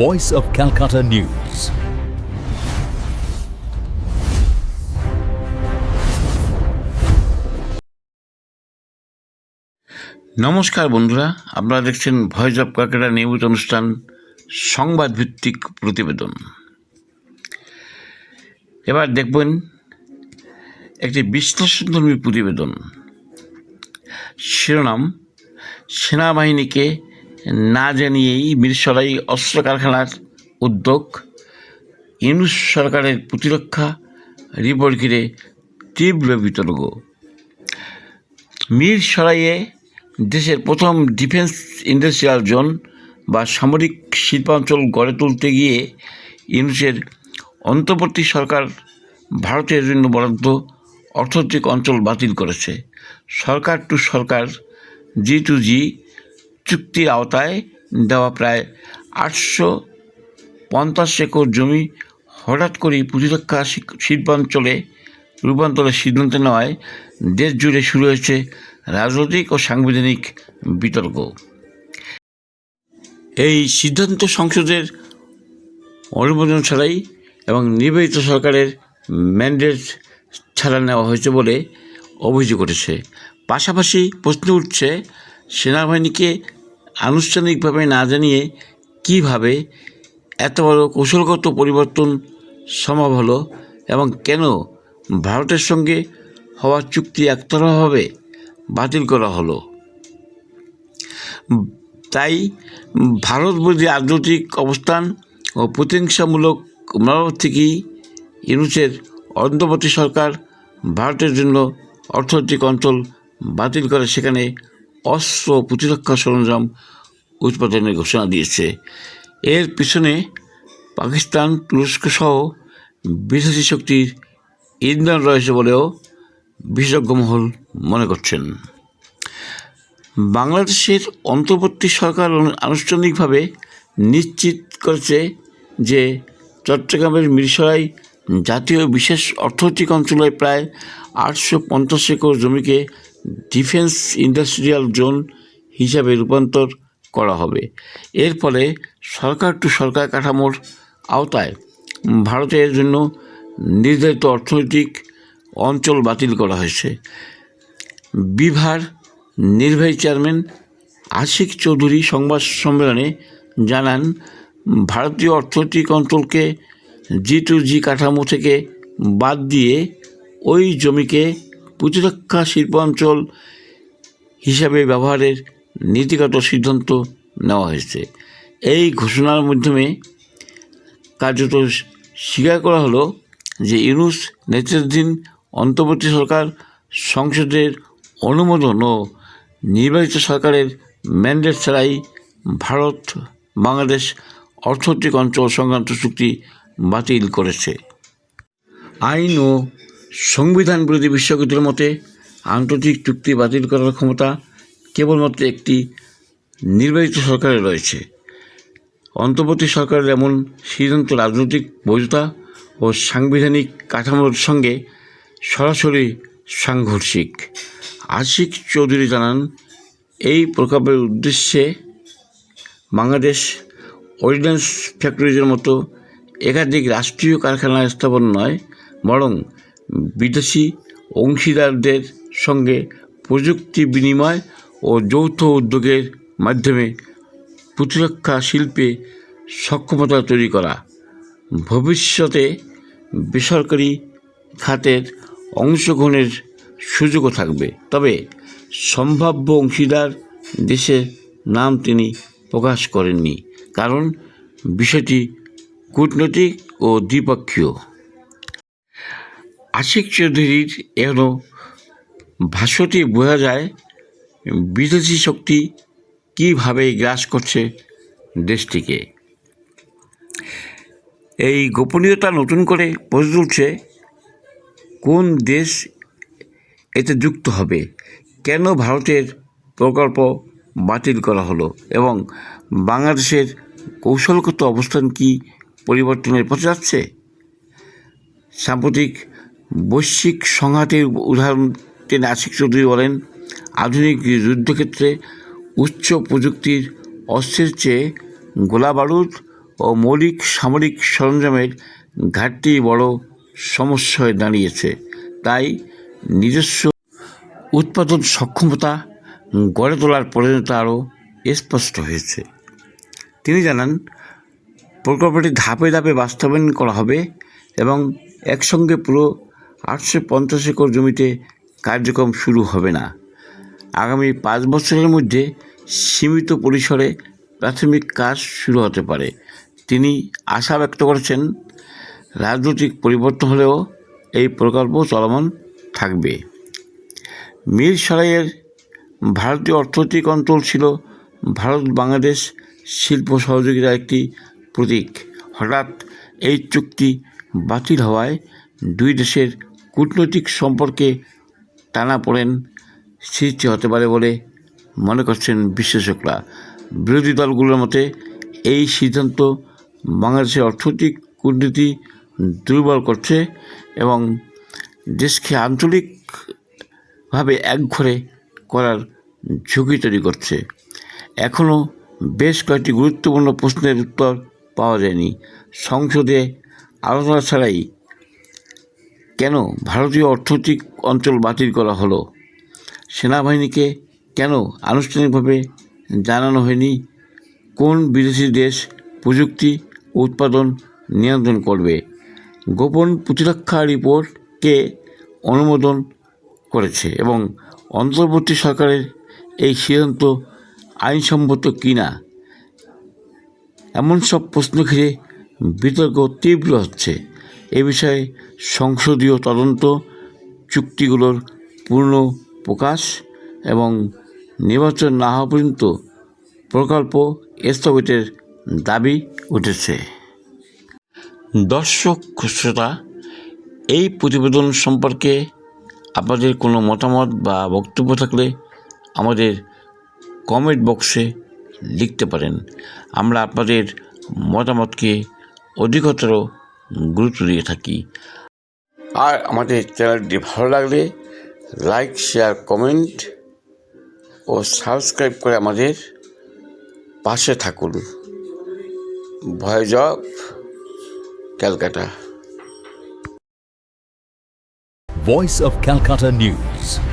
voice of Calcutta News. নমস্কার বন্ধুরা, আপনারা দেখছেন ভয়েস অফ কাকেরা নিয়মিত অনুষ্ঠান সংবাদ ভিত্তিক প্রতিবেদন এবার দেখবেন একটি বিশ্লেষণধর্মী প্রতিবেদন শিরোনাম, সেনাবাহিনীকে না জানিয়েই মিরসরাই অস্ত্র কারখানার উদ্যোগ ইউনুস সরকারের প্রতিরক্ষা, রিপোর্ট ঘিরে তীব্র বিতর্ক। মীর সরাইয়ে দেশের প্রথম ডিফেন্স ইন্ডাস্ট্রিয়াল জোন বা সামরিক শিল্পাঞ্চল গড়ে তুলতে গিয়ে ইউনুসের অন্তর্বর্তী সরকার ভারতের জন্য বরাদ্দ অর্থনৈতিক অঞ্চল বাতিল করেছে। সরকার টু সরকার, জি টু জি চুক্তির আওতায় দেওয়া প্রায় আটশো পঞ্চাশ একর জমি হঠাৎ করেই প্রতিরক্ষা শিল্পাঞ্চলে রূপান্তরের সিদ্ধান্ত নেওয়ায় দেশ জুড়ে শুরু হয়েছে রাজনৈতিক ও সাংবিধানিক বিতর্ক। এই সিদ্ধান্ত সংসদের অনুমোদন ছাড়াই এবং নির্বাচিত সরকারের ম্যান্ডেট ছাড়া নেওয়া হয়েছে বলে অভিযোগ উঠেছে। পাশাপাশি প্রশ্ন উঠছে, সেনাবাহিনীকে আনুষ্ঠানিকভাবে না জানিয়ে কীভাবে এত বড় কৌশলগত পরিবর্তন সম্ভব হলো এবং কেন ভারতের সঙ্গে হওয়া চুক্তি একতরফাভাবে বাতিল করা হলো? তাই ভারত বিরোধী রাজনৈতিক অবস্থান ও প্রতিহিংসামূলক মনোভাব থেকেই ইউনুসের অন্তর্বর্তী সরকার ভারতের জন্য অর্থনৈতিক অঞ্চল বাতিল করে সেখানে অস্ত্র প্রতিরক্ষা সরঞ্জাম উৎপাদনের ঘোষণা দিয়েছে। এর পিছনে পাকিস্তান তুরস্ক সহ বিদেশি শক্তির ইন্ধন রয়েছে বলেও বিশেষজ্ঞ মহল মনে করছেন। বাংলাদেশের অন্তর্বর্তী সরকার আনুষ্ঠানিকভাবে নিশ্চিত করেছে যে চট্টগ্রামের মিরসরাই জাতীয় বিশেষ অর্থনৈতিক অঞ্চলে প্রায় আটশো পঞ্চাশ একর জমিকে ডিফেন্স ইন্ডাস্ট্রিয়াল জোন হিসাবে রূপান্তর করা হবে। এর ফলে সরকার টু সরকার কাঠামোর আওতায় ভারতের জন্য নির্ধারিত অর্থনৈতিক অঞ্চল বাতিল করা হয়েছে। বিভার নির্বাহী চেয়ারম্যান আশিক চৌধুরী সংবাদ সম্মেলনে জানান, ভারতীয় অর্থনৈতিক অঞ্চলকে জি টু জি কাঠামো থেকে বাদ দিয়ে ওই জমিকে প্রতিরক্ষা শিল্পাঞ্চল হিসাবে ব্যবহারের নীতিগত সিদ্ধান্ত নেওয়া হয়েছে। এই ঘোষণার মাধ্যমে কার্যত স্বীকার করা হলো যে ইউনুস নেতৃত্বাধীন অন্তর্বর্তী সরকার সংসদের অনুমোদন ও নির্বাচিত সরকারের ম্যান্ডেট ছাড়াই ভারত, বাংলাদেশ অর্থনৈতিক অঞ্চল সংক্রান্ত চুক্তি বাতিল করেছে। আইন ও সংবিধান বিরোধী বিশ্ববিদ্যালয়ের মতে আন্তর্জাতিক চুক্তি বাতিল করার ক্ষমতা কেবলমাত্র একটি নির্বাচিত সরকারের রয়েছে। অন্তর্বর্তী সরকারের এমন সিদ্ধান্ত রাজনৈতিক বৈধতা ও সাংবিধানিক কাঠামোর সঙ্গে সরাসরি সাংঘর্ষিক। আশিক চৌধুরী জানান, এই প্রকল্পের উদ্দেশ্যে বাংলাদেশ অর্ডিন্যান্স ফ্যাক্টরিজের মতো একাধিক রাষ্ট্রীয় কারখানা স্থাপন নয়, বরং বিদেশি অংশীদারদের সঙ্গে প্রযুক্তি বিনিময় ও যৌথ উদ্যোগের মাধ্যমে প্রতিরক্ষা শিল্পে সক্ষমতা তৈরি করা। ভবিষ্যতে বেসরকারি খাতের অংশগ্রহণের সুযোগও থাকবে। তবে সম্ভাব্য অংশীদার দেশের নাম তিনি প্রকাশ করেননি, কারণ বিষয়টি কূটনৈতিক ও দ্বিপক্ষীয়। আশিক চৌধুরীর এখনও ভাষ্যটি বোঝা যায় বিদেশি শক্তি কীভাবে গ্রাস করছে দেশটিকে। এই গোপনীয়তা নতুন করে প্রশ্ন তুলছে কোন দেশ এতে যুক্ত হবে, কেন ভারতের প্রকল্প বাতিল করা হলো এবং বাংলাদেশের কৌশলগত অবস্থান কি পরিবর্তনের পথে যাচ্ছে? সাম্প্রতিক বৈশ্বিক সংঘাতের উদাহরণ টেনে আশিক চৌধুরী বলেন, আধুনিক যুদ্ধক্ষেত্রে উচ্চ প্রযুক্তির অস্ত্রের চেয়ে গোলা বারুদ ও মৌলিক সামরিক সরঞ্জামের ঘাটতি বড় সমস্যা হয়ে দাঁড়িয়েছে। তাই নিজস্ব উৎপাদন সক্ষমতা গড়ে তোলার প্রয়োজনীয়তা আরও স্পষ্ট হয়েছে। তিনি জানান, প্রকল্পটি ধাপে ধাপে বাস্তবায়ন করা হবে এবং একসঙ্গে পুরো আটশো পঞ্চাশ একর জমিতে কার্যক্রম শুরু হবে না। আগামী পাঁচ বছরের মধ্যে সীমিত পরিসরে প্রাথমিক কাজ শুরু হতে পারে। তিনি আশা ব্যক্ত করেছেন, রাজনৈতিক পরিবর্তন হলেও এই প্রকল্প চলমান থাকবে। মীর সারাইয়ের ভারতীয় অর্থনৈতিক অঞ্চল ছিল ভারত বাংলাদেশ শিল্প সহযোগিতার একটি প্রতীক। হঠাৎ এই চুক্তি বাতিল হওয়ায় দুই দেশের কূটনৈতিক সম্পর্কে টানাপোড়েন সৃষ্টি হতে পারে বলে মনে করছেন বিশ্লেষকরা। বিরোধী দলগুলোর মতে, এই সিদ্ধান্ত বাংলাদেশের অর্থনৈতিক কূটনীতি দুর্বল করছে এবং দেশকে আঞ্চলিকভাবে একঘরে করার ঝুঁকি তৈরি করছে। এখনও বেশ কয়েকটি গুরুত্বপূর্ণ প্রশ্নের উত্তর পাওয়া যায়নি। সংসদে আলোচনা ছাড়াই কেন ভারতীয় অর্থনৈতিক অঞ্চল বাতিল করা হলো? সেনাবাহিনীকে কেন আনুষ্ঠানিকভাবে জানানো হয়নি? কোন বিদেশি দেশ প্রযুক্তি উৎপাদন নিয়ন্ত্রণ করবে? গোপন প্রতিরক্ষা রিপোর্টকে অনুমোদন করেছে এবং অন্তর্বর্তী সরকারের এই সিদ্ধান্ত আইনসম্মত কি না এমন সব প্রশ্ন ঘিরে বিতর্ক তীব্র হচ্ছে। এ বিষয়ে সংসদীয় তদন্ত চুক্তিগুলোর পূর্ণ প্রকাশ এবং নির্বাচন না হওয়া পর্যন্ত প্রকল্প স্থগিতের দাবি উঠেছে। দর্শক, শ্রোতা, এই প্রতিবেদন সম্পর্কে আপনাদের কোনো মতামত বা বক্তব্য থাকলে আমাদের কমেন্ট বক্সে লিখতে পারেন। আমরা আপনাদের মতামতকে অধিকতর গুরুত্ব দিয়ে থাকি। আর আমাদের চ্যানেলটি ভালো লাগলে লাইক শেয়ার কমেন্ট ও সাবস্ক্রাইব করে আমাদের পাশে থাকুন। Voice of Calcutta. Voice of Calcutta News.